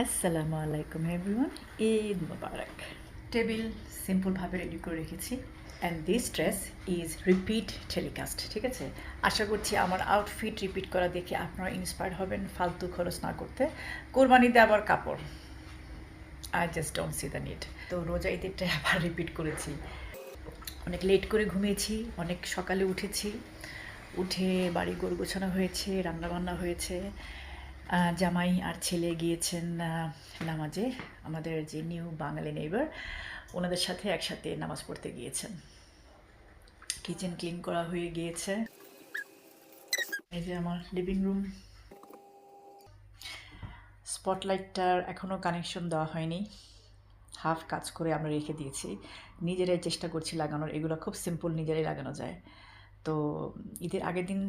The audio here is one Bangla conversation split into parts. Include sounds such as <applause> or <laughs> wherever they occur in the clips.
আসসালামু আলাইকুম এভরিওয়ান ঈদ মুবারক টেবিল সিম্পলভাবে রেডি করে রেখেছি and this dress is repeat telecast ঠিক আছে? আশা করছি আমার আউটফিট রিপিট করা দেখে আপনারা ইন্সপায়ার হবেন, ফালতু খরচ না করতে। কোরবানিতে আবার কাপড়। I just don't see the need to রোজা ঈদেরটা আবার রিপিট করেছি। অনেক লেট করে ঘুমিয়েছি, অনেক সকালে উঠেছি। উঠে বাড়ি গরু গোছানো হয়েছে, রান্নাবান্না হয়েছে। জামাই আর ছেলে গিয়েছেন নামাজে। আমাদের যে নিউ বাঙালি নেইবার ওনাদের সাথে একসাথে নামাজ পড়তে গিয়েছেন। কিচেন ক্লিন করা হয়ে গিয়েছে। এই যে আমার লিভিং রুম স্পটলাইটটার এখনও কানেকশন দেওয়া হয়নি। হাফ কাজ করে আমরা রেখে দিয়েছি। নিজেরাই চেষ্টা করছি লাগানোর। এগুলো খুব সিম্পল নিজেরাই লাগানো যায়। তো ঈদের আগের দিন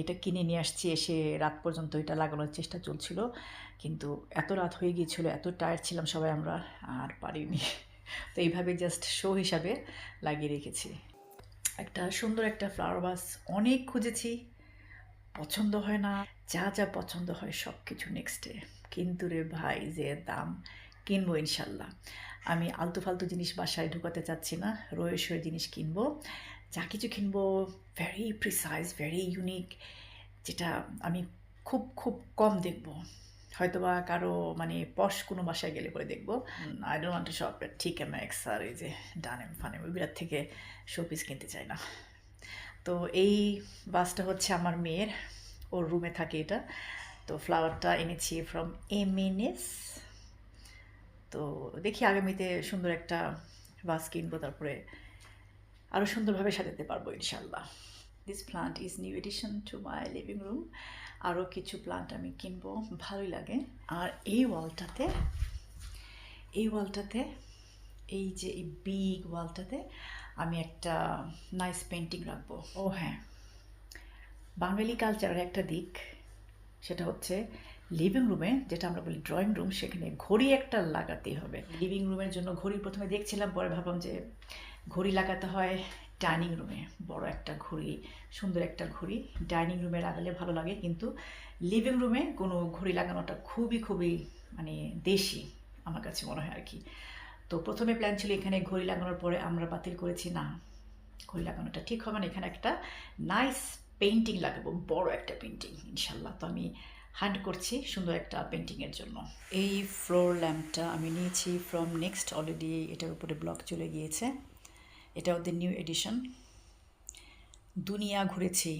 এটা কিনে নিয়ে আসছি, এসে রাত পর্যন্ত এটা লাগানোর চেষ্টা চলছিল। কিন্তু এত রাত হয়ে গিয়েছিল, এত টায়ার্ড ছিলাম সবাই আমরা, আর পারিনি। তো এইভাবে জাস্ট শো হিসাবে লাগিয়ে রেখেছি। একটা সুন্দর একটা ফ্লাওয়ার বাস অনেক খুঁজেছি, পছন্দ হয় না, যা যা পছন্দ হয় সব কিছু নেক্সটে কিন্তু রে ভাই, যে দাম, কিনবো ইনশাল্লাহ। আমি আলতু ফালতু জিনিস বাসায় ঢুকাতে চাচ্ছি না, রয়ে সয়ে জিনিস কিনবো। যা কিছু কিনবো ভেরি প্রিসাইজ ভেরি ইউনিক যেটা আমি খুব খুব কম দেখব। হয়তোবা কারও মানে পশ কোনো বাসায় গেলে পরে দেখব। I don't want to shop TK Maxx আর এই যে ডানেম ফানেম ওইগুলোর থেকে শোপিস কিনতে চাই না। তো এই বাসটা হচ্ছে আমার মেয়ের ওর রুমে থাকে এটা। তো ফ্লাওয়ারটা এনেছি ফ্রম এমিনেস তো দেখি আগামীতে সুন্দর একটা বাস কিনবো তারপরে আরও সুন্দরভাবে সাজাতে পারব ইনশাল্লাহ this plant is new addition to my living room আরও কিছু প্লান্ট আমি কিনবো ভালোই লাগে। আর এই ওয়ালটাতে এই ওয়ালটাতে এই যে এই বিগ ওয়ালটাতে আমি একটা নাইস পেন্টিং রাখব। ও হ্যাঁ। বাঙালি কালচারের একটা দিক সেটা হচ্ছে লিভিং রুমে যেটা আমরা বলি ড্রয়িং রুম সেখানে ঘড়ি একটা লাগাতেই হবে। লিভিং রুমের জন্য ঘড়ি প্রথমে দেখছিলাম পরে ভাবলাম যে ঘড়ি লাগাতে হয় ডাইনিং রুমে। বড় একটা ঘড়ি, সুন্দর একটা ঘড়ি। ডাইনিং রুমে লাগালে ভালো লাগে, কিন্তু লিভিং রুমে কোনো ঘড়ি লাগানোটা খুবই খুবই মানে দেশি আমার কাছে মনে হয় আর কি। তো প্রথমে প্ল্যান ছিল এখানে ঘড়ি লাগানোর পরে আমরা বাতিল করেছি, না, ঘড়ি লাগানোটা ঠিক হবে না। এখানে একটা নাইস পেন্টিং লাগাবো, বড় একটা পেন্টিং ইনশাল্লাহ তো আমি হ্যান্ড করছি সুন্দর একটা পেন্টিংয়ের জন্য। এই ফ্লোর ল্যাম্পটা আমি নিয়েছি ফ্রম নেক্সট অলরেডি এটার উপরে ব্লক চলে গিয়েছে। এটা ওদের নিউ এডিশন দুনিয়া ঘুরেছি,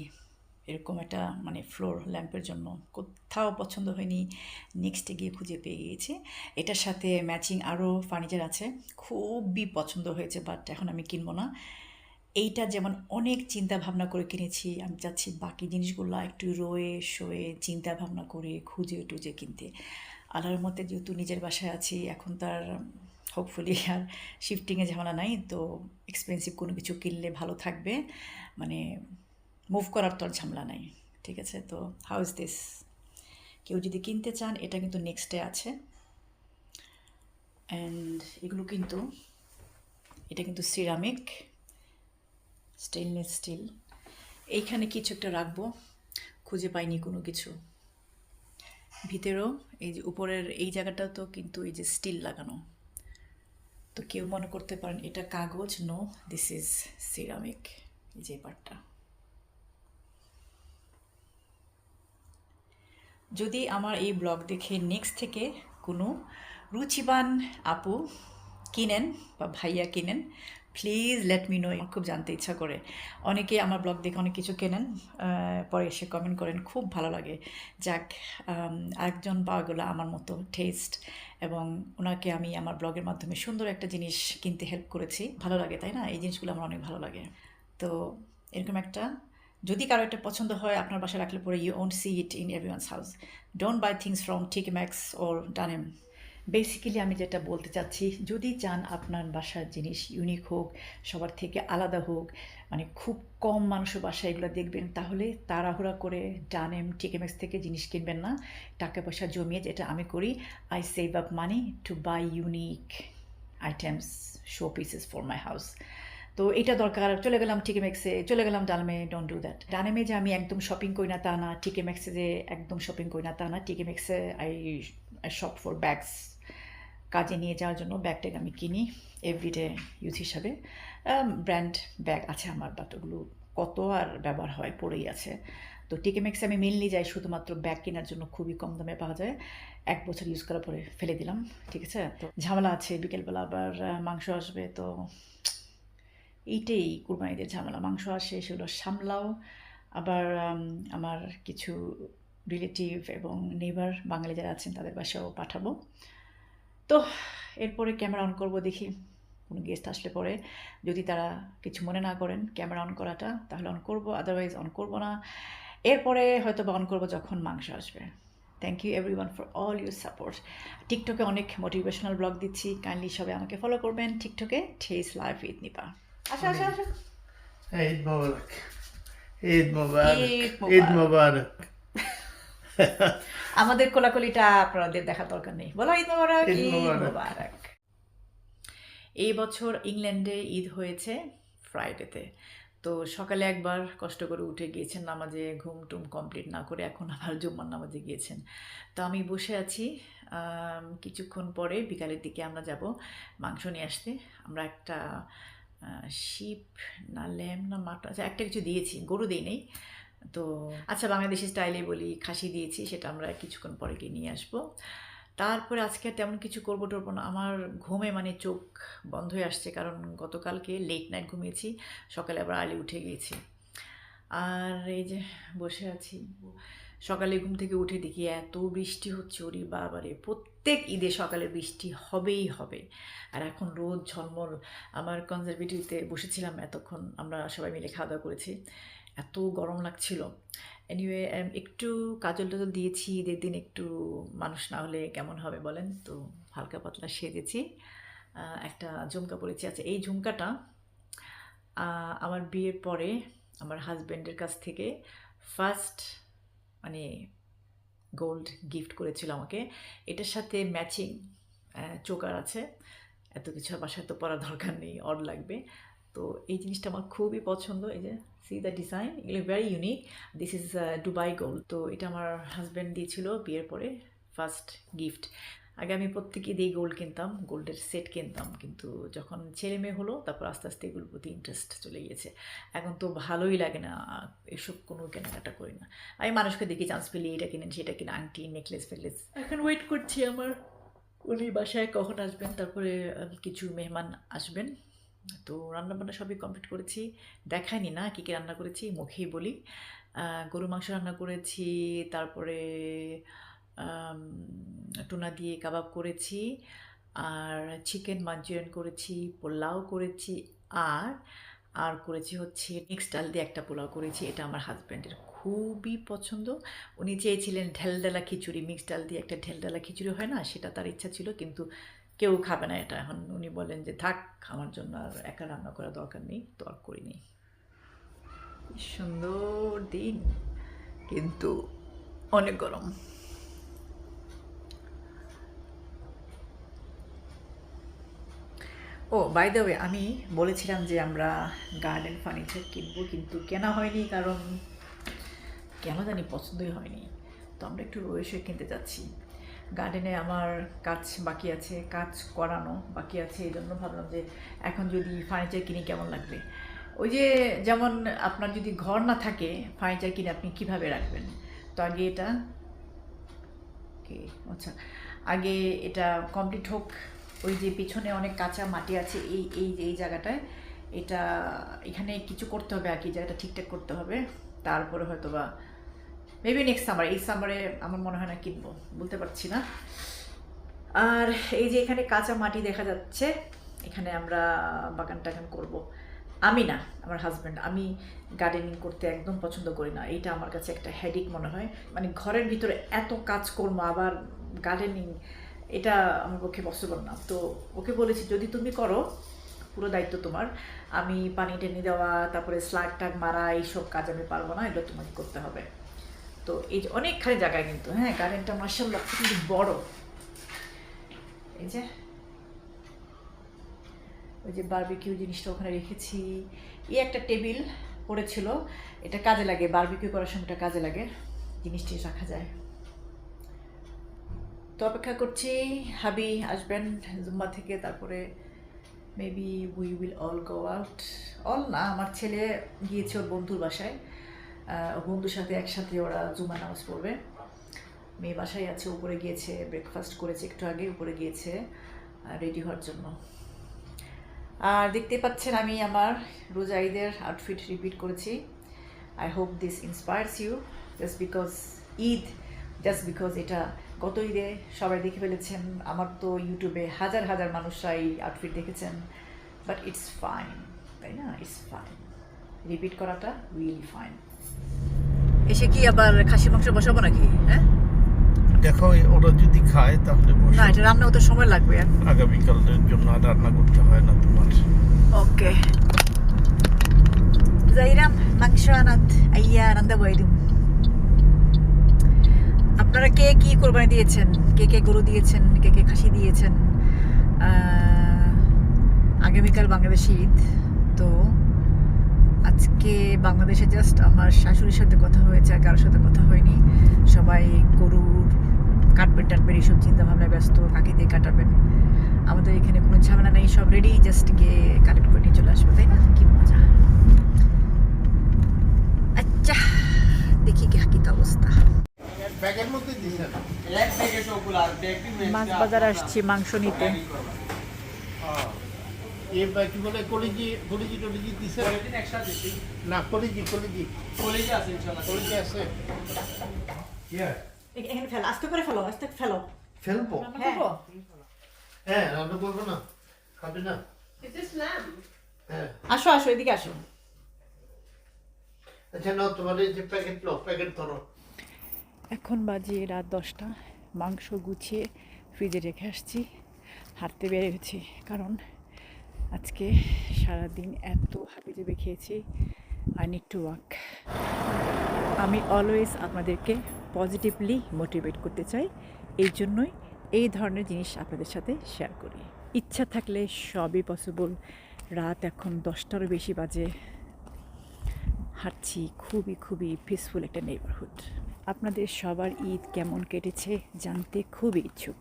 এরকম একটা মানে ফ্লোর ল্যাম্পের জন্য। কোথাও পছন্দ হয়নি নেক্সটে গিয়ে খুঁজে পেয়ে গিয়েছি। এটার সাথে ম্যাচিং আরও ফার্নিচার আছে, খুবই পছন্দ হয়েছে বাট এখন আমি কিনবো না। এইটা যেমন অনেক চিন্তা ভাবনা করে কিনেছি, আমি চাচ্ছি বাকি জিনিসগুলো একটু রয়ে শোয়ে চিন্তা ভাবনা করে খুঁজে টুজে কিনতে। আল্লাহর মধ্যে যেহেতু নিজের বাসায় আছি, এখন তার হোপফুলি <laughs> আর শিফটিংয়ে ঝামেলা নাই, তো এক্সপেন্সিভ কোনো কিছু কিনলে ভালো থাকবে। মানে মুভ করার তো আর ঝামেলা নাই, ঠিক আছে? তো হাউ ইজ দিস কেউ যদি কিনতে চান, এটা কিন্তু নেক্সটে আছে। অ্যান্ড এগুলো কিন্তু, এটা কিন্তু সিরামিক স্টেনলেস স্টিল এইখানে কিছু একটা রাখব, খুঁজে পাইনি কোনো কিছু। ভিতরেও, এই যে উপরের এই জায়গাটাও তো কিন্তু এই যে স্টিল লাগানো। তো কেউ মনে করতে পারেন এটা কাগজ নো দিস ইজ সিরামিক যে পার্টটা যদি আমার এই ব্লগ দেখে নেক্সট থেকে কোনো রুচিবান আপু কিনেন বা ভাইয়া কিনেন প্লিজ লেট মি নো খুব জানতে ইচ্ছা করে। অনেকে আমার ব্লগ দেখে অনেক কিছু কেনেন পরে এসে কমেন্ট করেন, খুব ভালো লাগে। যাক আরেকজন পাওয়া গেলো আমার মতো টেস্ট এবং ওনাকে আমি আমার ব্লগের মাধ্যমে সুন্দর একটা জিনিস কিনতে হেল্প করেছি। ভালো লাগে, তাই না? এই জিনিসগুলো আমার অনেক ভালো লাগে। তো এরকম একটা, যদি কারও একটা পছন্দ হয়, আপনার বাসায় রাখলে পরে you won't see it in everyone's house don't buy things from TK Maxx or Dunelm basically আমি যেটা বলতে চাচ্ছি, যদি চান আপনার বাসার জিনিস ইউনিক হোক, সবার থেকে আলাদা হোক মানে খুব কম মানুষের বাসায় এগুলো দেখবেন, তাহলে তাড়াহুড়া করে ডানেম টিকেমেক্স থেকে জিনিস কিনবেন না। টাকা পয়সা জমিয়ে যেটা আমি করি I save up money to buy unique items show pieces for my house তো এটা দরকার, চলে গেলাম টিকেমেক্সে চলে গেলাম ডালমে ডোন্ট ডু দ্যাট ডানেমে যে আমি একদম শপিং করি না, তা না টিকেমেক্সে যে একদম শপিং করি না, তা না টিকেমেক্সে I I shop for bags কাজে নিয়ে যাওয়ার জন্য ব্যাগটাকে আমি কিনি এভরিডে ইউজ হিসাবে। ব্র্যান্ড ব্যাগ আছে আমার বাট ওগুলো কত আর ব্যবহার হয় পড়েই আছে। তো টিকেমেক্সে আমি মেনলি যাই শুধুমাত্র ব্যাগ কেনার জন্য খুবই কম দামে পাওয়া যায়। এক বছর ইউজ করার পরে ফেলে দিলাম ঠিক আছে? তো ঝামেলা আছে বিকেলবেলা আবার মাংস আসবে তো এইটাই কুরবানিদের ঝামেলা। মাংস আসে সেগুলো সামলাও। আবার আমার কিছু রিলেটিভ এবং নেইবার বাঙালি যারা আছেন তাদের বাসাও পাঠাবো। তো এরপরে ক্যামেরা অন করব দেখি কোনো গেস্ট আসলে পরে। যদি তারা কিছু মনে না করেন ক্যামেরা অন করাটা তাহলে অন করব আদারওয়াইজ অন করব না। এরপরে হয়তো বা অন করব যখন মাংস আসবে। Thank you every one for all your support টিকটকে অনেক মোটিভেশনাল ব্লগ দিচ্ছি কাইন্ডলি সবাই আমাকে ফলো করবেন। টিকটকে ঠেস লাইফ উইথ নিপা আচ্ছা আচ্ছা আচ্ছা ঈদ মোবারক। ঈদ মোবারক। ঈদ মোবারক। <laughs> আমাদের কোলাকুলিটা আপনাদের দেখার দরকার নেই। বলো ঈদ মোবারক ঈদ এই বছর ইংল্যান্ডে ঈদ হয়েছে ফ্রাইডেতে। তো সকালে একবার কষ্ট করে উঠে গিয়েছেন নামাজে ঘুম টুম কমপ্লিট না করে এখন আবার জুম্মার নামাজে গিয়েছেন। তো আমি বসে আছি কিছুক্ষণ পরে বিকালের দিকে আমরা যাব মাংস নিয়ে আসতে। আমরা একটা শিপ না ল্যাম না মাটন আচ্ছা একটা কিছু দিয়েছি গরু দিই নেই। তো আচ্ছা বাংলাদেশি স্টাইলে বলি, খাসি দিয়েছি, সেটা আমরা কিছুক্ষণ পরে গিয়ে নিয়ে আসব। তারপরে আজকে আর তেমন কিছু করব টরবো না। আমার ঘুমে মানে চোখ বন্ধ হয়ে আসছে, কারণ গতকালকে লেট নাইট ঘুমিয়েছি, সকালে আবার আর্লি উঠে গিয়েছি। আর এই যে বসে আছি, সকালে ঘুম থেকে উঠে দেখি এত বৃষ্টি হচ্ছে, ওরি বাবারে, প্রত্যেক ঈদে সকালে বৃষ্টি হবেই হবে। আর এখন রোদ ঝলমল, আমার কনজারভেটিভতে বসেছিলাম, এতক্ষণ আমরা সবাই মিলে খাওয়া দাওয়া করেছি। এত গরম লাগছিল। এনিওয়ে একটু কাজল টাজল দিয়েছি, ঈদের দিন একটু মানুষ না হলে কেমন হবে বলেন? তো হালকা পাতলা সেজেছি। একটা ঝুমকা পরেছি। আচ্ছা এই ঝুমকাটা আমার বিয়ের পরে আমার হাজব্যান্ডের কাছ থেকে ফার্স্ট মানে গোল্ড গিফট করেছিল আমাকে। এটার সাথে ম্যাচিং চোকার আছে। এত কিছু বাসায় তো পরার দরকার নেই, অড লাগবে। তো এই জিনিসটা আমার খুবই পছন্দ, এই যে সি দ্য ডিজাইন এগুলো very unique this is Dubai gold তো এটা আমার হাজব্যান্ড দিয়েছিল বিয়ের পরে ফার্স্ট গিফট আগে আমি প্রত্যেকে দিয়ে গোল্ড কিনতাম, গোল্ডের সেট কিনতাম, কিন্তু যখন ছেলে মেয়ে হলো, তারপর আস্তে আস্তে এগুলোর প্রতি ইন্টারেস্ট চলে গিয়েছে। এখন তো ভালোই লাগে না, এসব কোনো কেনাকাটা করি না। আমি মানুষকে দেখি চান্স পেলে এটা কিনেন, সেটা কিনে আংটি নেকলেস ফেকলেস। এখন ওয়েট করছি আমার। উনি বাসায় কখন আসবেন? তারপরে কিছু মেহমান আসবেন। তো রান্নাবান্না সবই কমপ্লিট করেছি। দেখায়নি না কী কী রান্না করেছি, মুখেই বলি। গরু মাংস রান্না করেছি, তারপরে টুনা দিয়ে কাবাব করেছি, আর চিকেন মাঞ্চুরিয়ান করেছি, পোলাও করেছি, আর আর করেছি হচ্ছে মিক্সড ডাল দিয়ে একটা পোলাও করেছি, এটা আমার হাজব্যান্ডের খুবই পছন্দ। উনি চেয়েছিলেন ঢেলডালা খিচুড়ি মিক্সড ডাল দিয়ে একটা ঢেলডালা খিচুড়ি হয় না, সেটা তার ইচ্ছা ছিল, কিন্তু কেউ খাবে না এটা। এখন উনি বলেন যে, থাক, আমার জন্য আর একা রান্না করার দরকার নেই, তো আর করিনি সুন্দর দিন, কিন্তু অনেক গরম। ও বাই দ্য ওয়ে আমি বলেছিলাম যে আমরা গার্ডেন ফার্নিচার কিনবো, কিন্তু কেনা হয়নি, কারণ কেন জানি পছন্দই হয়নি। তো আমরা একটু রয়েসে কিনতে যাচ্ছি। গার্ডেনে আমার কাজ বাকি আছে, কাজ করানো বাকি আছে, এই জন্য ভাবলাম যে এখন যদি ফার্নিচার কিনি কেমন লাগবে? ওই যে যেমন আপনার যদি ঘর না থাকে ফার্নিচার কিনে আপনি কীভাবে রাখবেন? তো আগে এটা ওকে আচ্ছা। আগে এটা কমপ্লিট হোক, ওই যে পিছনে অনেক কাঁচা মাটি আছে, এই এই যে এই জায়গাটায় এটা এখানে কিছু করতে হবে আর কি, জায়গাটা ঠিকঠাক করতে হবে। তারপরে হয়তো বা মেবি নেক্সট সামার এই সামারে আমার মনে হয় না কিনবো, বলতে পারছি না। আর এই যে এখানে কাঁচা মাটি দেখা যাচ্ছে, এখানে আমরা বাগান টাগান করব। আমি না, আমার হাজব্যান্ড আমি গার্ডেনিং করতে একদম পছন্দ করি না। এইটা আমার কাছে একটা হেডিক মনে হয়। মানে ঘরের ভিতরে এত কাজ করব আবার গার্ডেনিং এটা আমার পক্ষে পসিবল না। তো ওকে বলেছি, যদি তুমি করো, পুরো দায়িত্ব তোমার। আমি পানি টেনে দেওয়া, তারপরে স্লাগ টাগ মারা, এইসব কাজ আমি পারব না, এগুলো তোমাকে করতে হবে। তো এই যে অনেকখানি জায়গায় কিন্তু হ্যাঁ গার্ডেনটা মার্শাল্লাহ কিন্তু বড়। এই যে, ওই যে বারবিকিউ জিনিসটা ওখানে রেখেছি। এই একটা টেবিল পড়েছিল, এটা কাজে লাগে বারবিকিউ করার সময় এটা কাজে লাগে, জিনিসটি রাখা যায়। তো অপেক্ষা করছি, হাবি আসবেন জুম্মা থেকে, তারপরে maybe we will all go out all না, আমার ছেলে গিয়েছে ওর বন্ধুর বাসায়। বন্ধুর সাথে একসাথে ওরা জুম্মা নামাজ পড়বে। মেয়ে বাসায় আছে, উপরে গিয়েছে ব্রেকফাস্ট করেছে একটু আগে, উপরে গিয়েছে রেডি হওয়ার জন্য। আর দেখতে পাচ্ছেন আমি আমার রোজা ঈদের আউটফিট রিপিট করেছি। I hope this inspires you just because Eid just because এটা গত ঈদে সবাই দেখে ফেলেছেন। আমার তো ইউটিউবে হাজার হাজার মানুষরা এই আউটফিট দেখেছেন বাট ইটস ফাইন তাই না? ইটস ফাইন রিপিট করাটা রিয়েলি ফাইন এসে কি আবার খাসি মাংস বসাবো নাকি? হ্যাঁ? দেখো ওরা যদি খায় তাহলে বসো। না এটা রান্না হতে সময় লাগবে। আর আগামীকালের জন্য আর রান্না করতে হয় না তোমার। ওকে। জাইরাম মাংস আনাত আইয়া রান্দা বইদিম আপনারা কে কি কোরবানি দিয়েছেন? কে কে গরু দিয়েছেন? কে কে খাসি দিয়েছেন? আগামীকাল বাংলাদেশ ঈদ তো আজকে বাংলাদেশে জাস্ট আমার শাশুড়ির সাথে কথা হয়েছে আর কারোর সাথে কথা হয়নি। সবাই গরুর কাটবেন টাটবেন এইসব চিন্তা ভাবনায় ব্যস্ত কাকে দিয়ে কাটাবেন। আমাদের এখানে কোনো ঝামেলা নেই সব রেডি জাস্ট গিয়ে কালেক্ট করে নিয়ে চলে আসব তাই না? কি মজা। আচ্ছা দেখি কি কি অবস্থা। ব্যাগের মধ্যে দিছেন মাছ বাজার আসছি মাংস নিতে। বা- কি বলে কলিজি কলিজি টলিজি দিছেন না কলিজি কলিজি। কলিজি আছে Yeah. এখানে ফেলো আস্তে করে ফেলো আস্তে ফেলো। ফেলব? হ্যাঁ। হ্যাঁ রান্না করব না। খাবে না? হ্যাঁ। আসো আসো এদিকে আসো। আচ্ছা নাও তোমার এই যে প্যাকেট প্যাকেট ধরো। এখন বাজে রাত দশটা। মাংস গুছিয়ে ফ্রিজে রেখে আসছি। হাঁটতে বেড়ে গেছি কারণ আজকে সারাদিন এত হাঁপি চেপে খেয়েছি আই নিড টু ওয়ার্ক আমি অলওয়েজ আপনাদেরকে পজিটিভলি মোটিভেট করতে চাই, এই জন্যই এই ধরনের জিনিস আপনাদের সাথে শেয়ার করি। ইচ্ছা থাকলে সবই পসিবল রাত এখন দশটারও বেশি বাজে। হাঁটছি খুবই খুবই পিসফুল একটা নেইবারহুড আপনাদের সবার ঈদ কেমন কেটেছে জানতে খুবই ইচ্ছুক।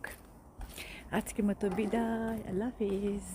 আজকের মতো বিদায়, আল্লাহ হাফিজ।